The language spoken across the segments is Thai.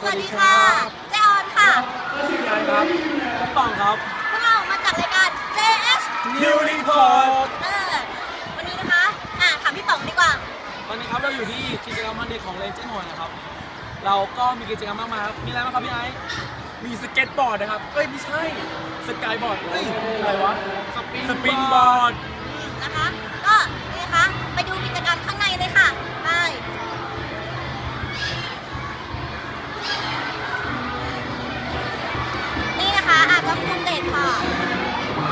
สวัสดีค่ะเจออนค่ะพี่ไอครับพี่ปองครับ พวกเรามาจากรายการ JS New Report เออวันนี้นะคะ อะถามพี่ป๋องดีกว่า วันนี้ครับเราอยู่ที่กิจกรรมวันเด็กของเลนเจนด์หน่วยนะครับ เราก็มีกิจกรรมมากมายครับ มีอะไรบ้างครับพี่ไอซ์มีสเก็ตบอร์ดนะครับ เอ้ยไม่ใช่ สกายบอร์ดเอ้ยอะไรวะ สปินสปินบอร์ด คุมเด็กค่ะ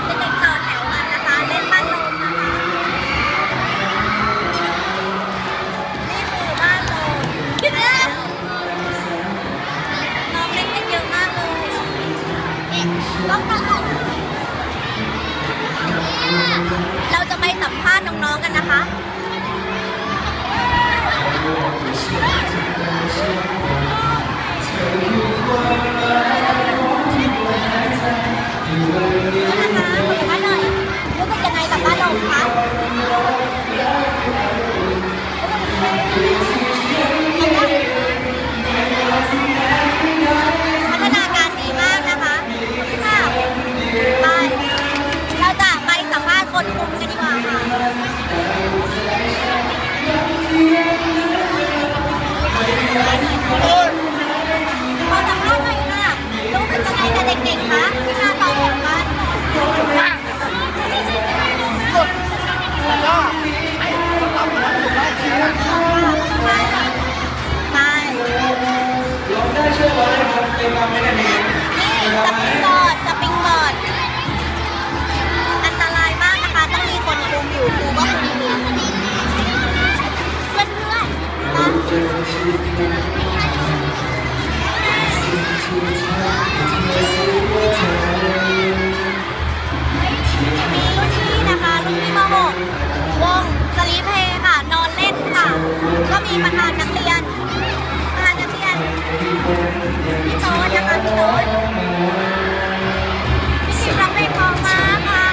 เด็กๆต่อแถวกันนะคะ เล่นบ้านลมนะคะ นี่คือบ้านลมคิดเรื่องน้องเล่นกันเยอะมากเลยต้องกระโดดเราจะไปสัมภาษณ์น้องๆกันนะคะนะ ประธานนักเรียนประธานนักเรียนพี่โต๊ดนะคะพี่โต๊ดพี่ชิมร้เพลงเพอมากค่ะ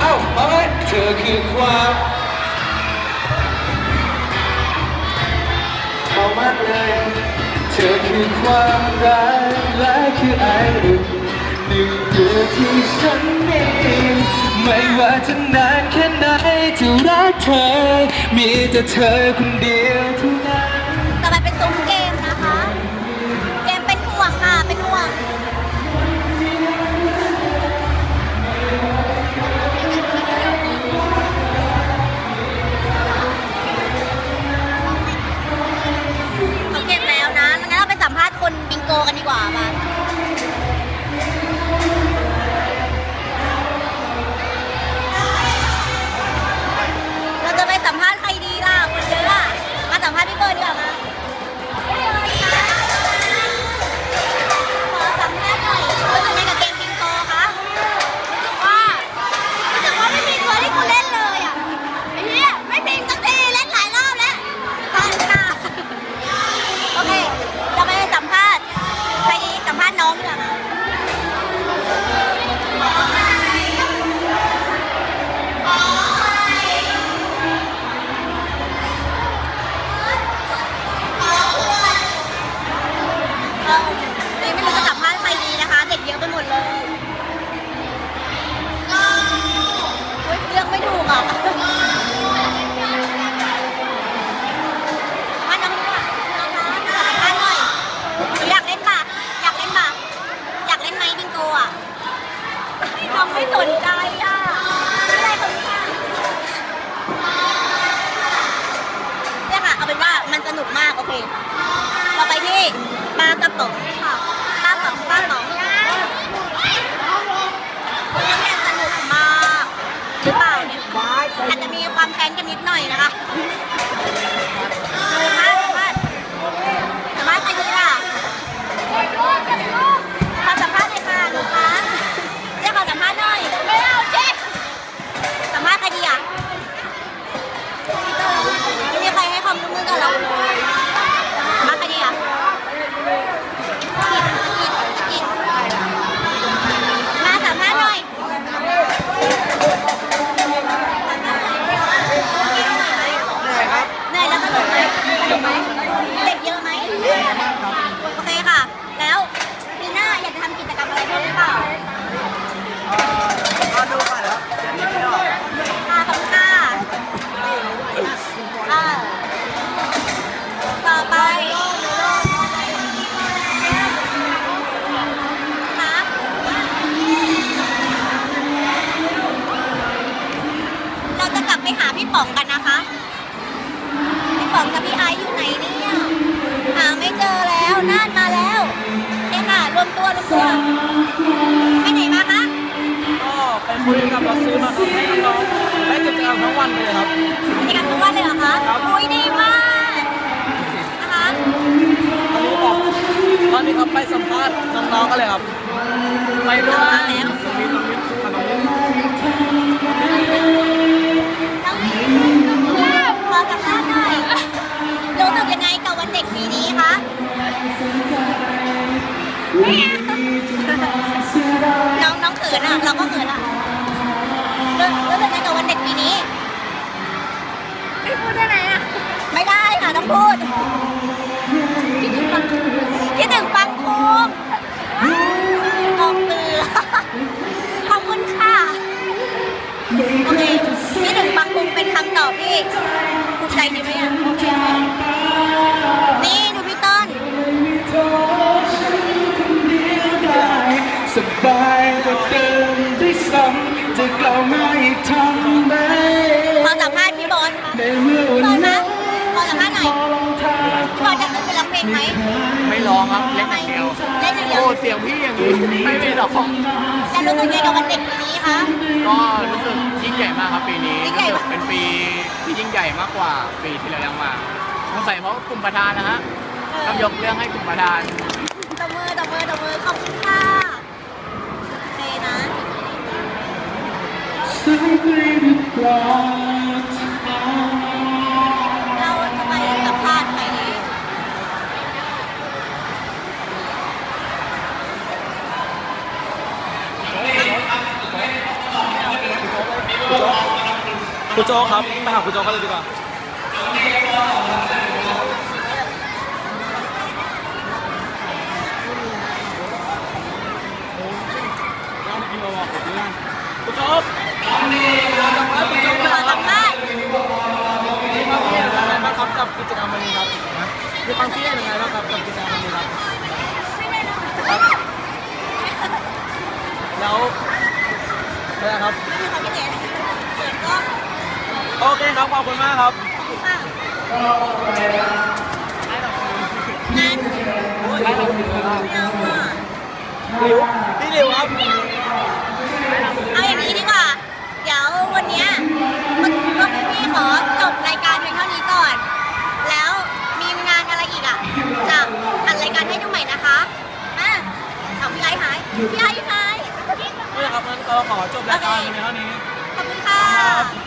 เอ้ามาไหมเธอคือความเมามากเลย เธอคือความรักและคือไออุ่นหนึ่งเดียวที่ฉันมีไม่ว่าจะนานแค่ไหนที่รัก เธอมีแต่เธอคนเดียวเท่านั้นต่อไปเป็นตุ้มเกเก มากโอเค เราไปที่ปลากระป๋องค่ะปลากระป๋องปลากระป๋องเนี่ยสนุกมาก หรือเปล่าเนี่ยอาจจะมีความแค้นกันนิดหน่อยนะคะ รบกวนไปไหนมาคะก็ไปคุยกับเราซื้อมาครับให้น้องๆได้กิจกรรมทั้งวันไปเลยครับกิจกรรมทุกวันเลยเหรอคะครับอุ้ยดีมากนะคะตอนนี้บอกตอนนี้ครับไปสัมภาษณ์น้องๆกันเลยครับไปด้วยมาแล้วตรงนี้ตรงนี้มาตรงนี้น้องขอสัมภาษณ์หน่อยรู้สึกยังไงกับวันเด็กปีนี้คะ น้องน้องเขินอะ เราก็เขินอะรู้รู้สึกยังไงกับวันเด็กปีนี้ ไม่พูดได้ไหมอะ ไม่ได้ค่ะ ต้องพูด คิดถึงปังคิดถึงปังคุงออกเรือขอบคุณค่ะ โอเคคิดถึงปังคุงเป็นคำตอบที่ภูมิใจดีไหมอะโอเคไหม จะกล่าวมาอีกทำไมขอสัมภาษณ์พี่บอสค่ะในเมื่อพี่วันบอสนั้นะนขอสัมภาษณ์หน่อยรองเท้าพี่บอสจะขึ้นไปร้องเพลงไหมไม่ร้องครับเล่นอย่างเดียวเล่นอย่างเดียวโอ้เสียงพี่อย่างนี้ไม่มีหรอกจะรู้สึกยังไงกับวันเด็กปีนี้คะ ก็รู้สึกยิ่งใหญ่มากครับปีนี้ยิ่งรู้ใหญ่สึมาก กเป็นปีที่ยิ่งใหญ่มากกว่าปีที่แล้วมาสงสัยเพราะกลุ่มประธานนะฮะต้องยกเรื่องให้กลุ่มประธาน ตบมือตบมือตบมือขอบคุณค่ะโอเคนะ สายไปหรือ เราจะไปสัมภาษณ์ใครดีคุณโจครับ ไปหาคุณโจกันเลยดีกว่า คุณโจ๊ มีความคิดเห็นยังไงบ้างครับกับกิจกรรมนี้ครับมีความคิดเห็นยังไงบ้างครับกับกิจกรรมวันนี้ครับครับแล้วอะครับไม่มีความคิดเห็นเปิดกล้องโอเคครับขอบคุณมากครับขอบคุณค่ะงานไม่เอาค่ะหลิวพี่หลิวครับ ขอจบรายการเพียงเท่านี้ ขอบคุณค่ะ